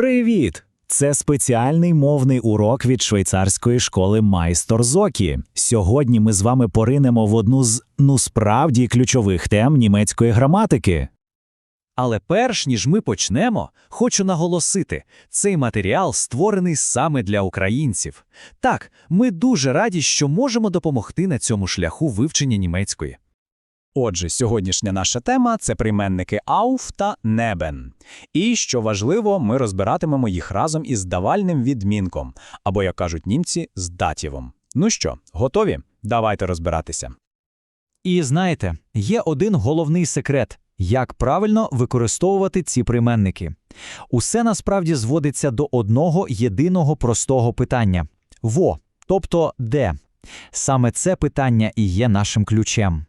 Привіт! Це спеціальний мовний урок від швейцарської школи Майстор Зокі. Сьогодні ми з вами поринемо в одну з ну справді ключових тем німецької граматики. Але перш ніж ми почнемо, хочу наголосити, цей матеріал створений саме для українців. Так, ми дуже раді, що можемо допомогти на цьому шляху вивчення німецької. Отже, сьогоднішня наша тема це прийменники auf та neben. І, що важливо, ми розбиратимемо їх разом із давальним відмінком, або, як кажуть німці, з датівом. Ну що, готові? Давайте розбиратися. І знаєте, є один головний секрет як правильно використовувати ці прийменники. Усе насправді зводиться до одного єдиного простого питання во, тобто де. Саме це питання і є нашим ключем.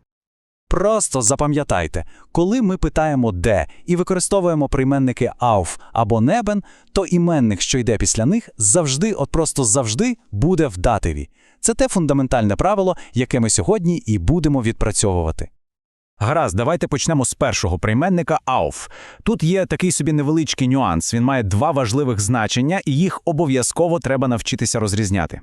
Просто запам'ятайте, коли ми питаємо де і використовуємо прийменники auf або neben, то іменник, що йде після них, завжди, от просто завжди буде в дативі. Це те фундаментальне правило, яке ми сьогодні і будемо відпрацьовувати. Гаразд, давайте почнемо з першого прийменника auf. Тут є такий собі невеличкий нюанс. Він має два важливих значення, і їх обов'язково треба навчитися розрізняти.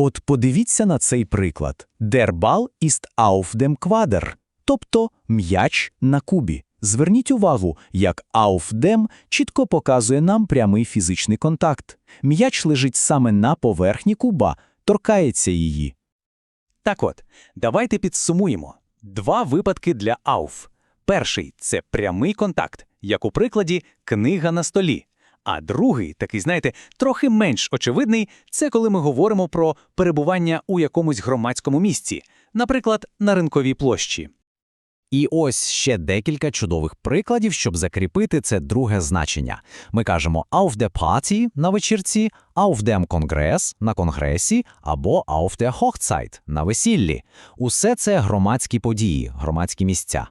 От подивіться на цей приклад. Der Ball ist auf dem Quader, тобто м'яч на кубі. Зверніть увагу, як auf dem чітко показує нам прямий фізичний контакт. М'яч лежить саме на поверхні куба, торкається її. Так от, давайте підсумуємо. Два випадки для AUF. Перший це прямий контакт, як у прикладі книга на столі. А другий, такий, знаєте, трохи менш очевидний, це коли ми говоримо про перебування у якомусь громадському місці, наприклад, на ринковій площі. І ось ще декілька чудових прикладів, щоб закріпити це друге значення. Ми кажемо auf der Party на вечірці, auf dem Kongress на конгресі або auf der Hochzeit на весіллі. Усе це громадські події, громадські місця.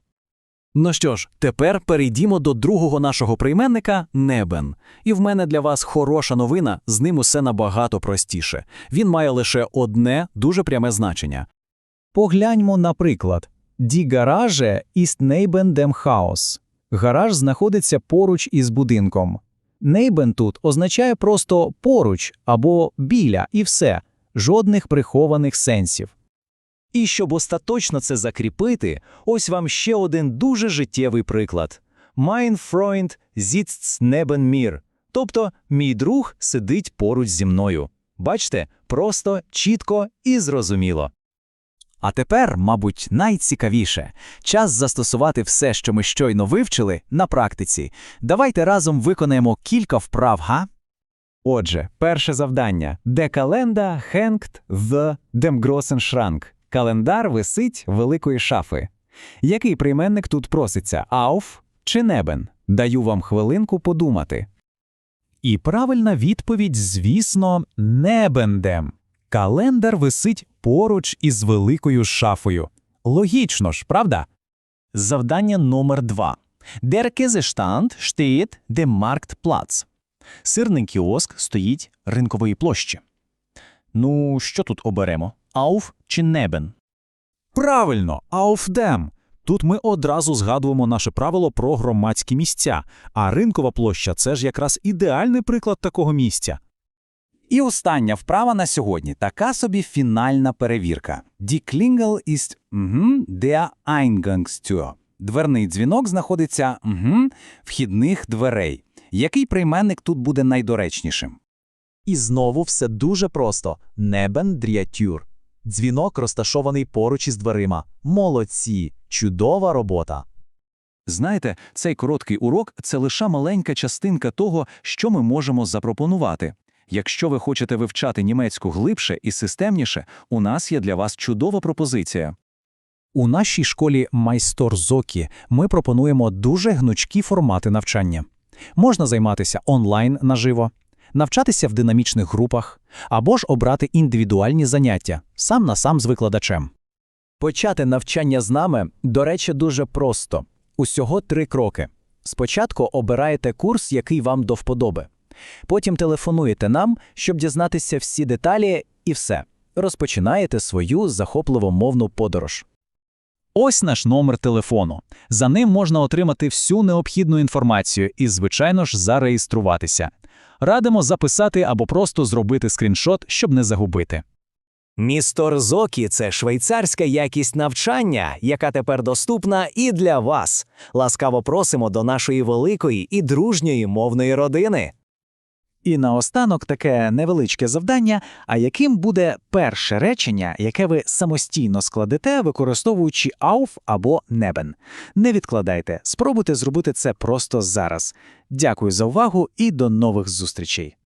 Ну що ж, тепер перейдімо до другого нашого прийменника небен. І в мене для вас хороша новина, з ним усе набагато простіше. Він має лише одне дуже пряме значення. Погляньмо на приклад. Die Garage ist neben dem Haus. Гараж знаходиться поруч із будинком. Neben тут означає просто поруч або біля і все, жодних прихованих сенсів. І щоб остаточно це закріпити, ось вам ще один дуже життєвий приклад. Mein Freund sitzt neben mir, тобто мій друг сидить поруч зі мною. Бачите, просто, чітко і зрозуміло. А тепер, мабуть, найцікавіше час застосувати все, що ми щойно вивчили, на практиці. Давайте разом виконаємо кілька вправ, га? Отже, перше завдання. Де календа hängt в Schrank. Календар висить великої шафи. Який прийменник тут проситься auf чи neben? Даю вам хвилинку подумати. І правильна відповідь, звісно, небендем. Календар висить поруч із великою шафою. Логічно ж, правда? Завдання номер два. Der Käsestand steht dem Marktplatz. Сирний кіоск стоїть ринкової площі. Ну, що тут оберемо? Auf чи небен? Правильно, auf dem. Тут ми одразу згадуємо наше правило про громадські місця, а ринкова площа це ж якраз ідеальний приклад такого місця. І остання вправа на сьогодні така собі фінальна перевірка. Die Klingel ist mhm, der Eingangstür. Дверний дзвінок знаходиться mhm, вхідних дверей. Який прийменник тут буде найдоречнішим? І знову все дуже просто. Небен дріатюр. Дзвінок розташований поруч із дверима. Молодці! Чудова робота! Знаєте, цей короткий урок це лише маленька частинка того, що ми можемо запропонувати. Якщо ви хочете вивчати німецьку глибше і системніше, у нас є для вас чудова пропозиція. У нашій школі Майстор Зокі ми пропонуємо дуже гнучкі формати навчання. Можна займатися онлайн наживо, навчатися в динамічних групах або ж обрати індивідуальні заняття сам на сам з викладачем. Почати навчання з нами, до речі, дуже просто. Усього три кроки. Спочатку обираєте курс, який вам до вподоби. Потім телефонуєте нам, щоб дізнатися всі деталі, і все. Розпочинаєте свою захопливо мовну подорож. Ось наш номер телефону. За ним можна отримати всю необхідну інформацію і, звичайно ж, зареєструватися. Радимо записати або просто зробити скріншот, щоб не загубити. Містер Зокі це швейцарська якість навчання, яка тепер доступна і для вас. Ласкаво просимо до нашої великої і дружньої мовної родини. І наостанок таке невеличке завдання, а яким буде перше речення, яке ви самостійно складете, використовуючи auf або neben? Не відкладайте, спробуйте зробити це просто зараз. Дякую за увагу і до нових зустрічей.